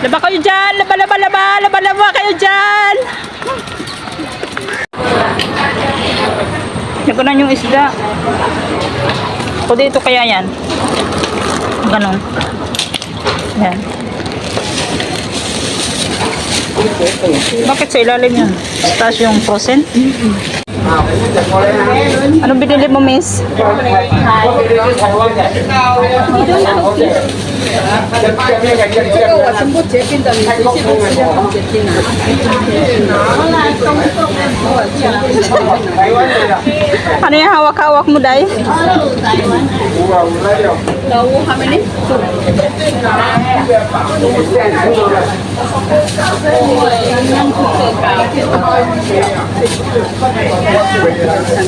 Laba kayo dyan! Laba, laba, laba! Laba, laba kayo dyan! Nagkanan yung isda. O dito kaya yan. Ganon. Yan. Bakit sa ilalim yan? Taas yung frozen? Anong binili mo, miss? Ano hawak-hawak mo, Day?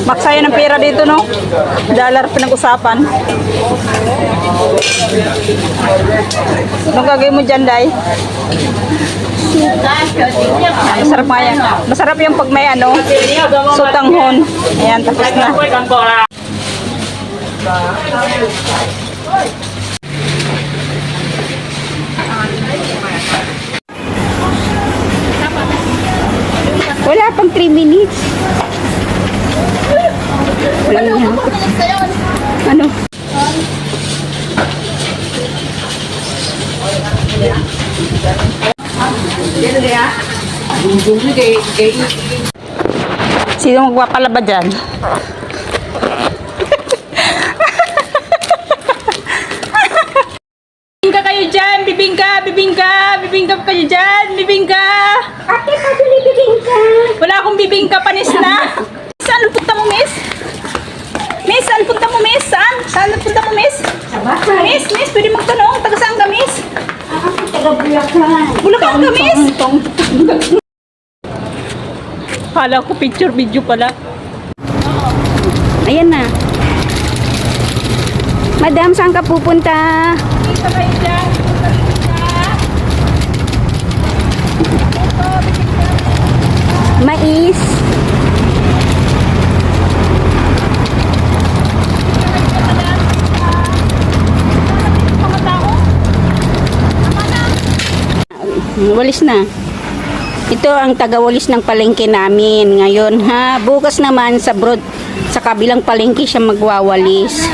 Maksaya ng pera dito, no? Dollar pinag-usapan. Anong gagawin mo dyan, Day? Ay, masarap nga yan. Masarap yung pag may ano, sutanghon. Ayan, tapos na. Wala pang 3 minutes. Wala na. Ano? Sino magpapalaba dyan? Bibingka kayo dyan! Bibingka! Bibingka! Bibingka kayo dyan! Bibingka! Ate, patuloy bibingka. Wala akong bibingka panis na! Saan ang punta mo, miss? Miss, saan punta mo, miss? Saan? Saan ang punta mo, miss? Sa bahay. Miss, miss, pwede magtanong. Taga saan ka, miss? Ako taga Bulacan. Bulacan ka, miss? Kala ko picture video pala. Ayan na. Madam, saan ka pupunta? Dito kayo dyan. Mais. Mga Walis na. Ito ang tagawalis ng palengke namin ngayon ha. Bukas naman sa broad sa kabilang palengke siya magwawalis.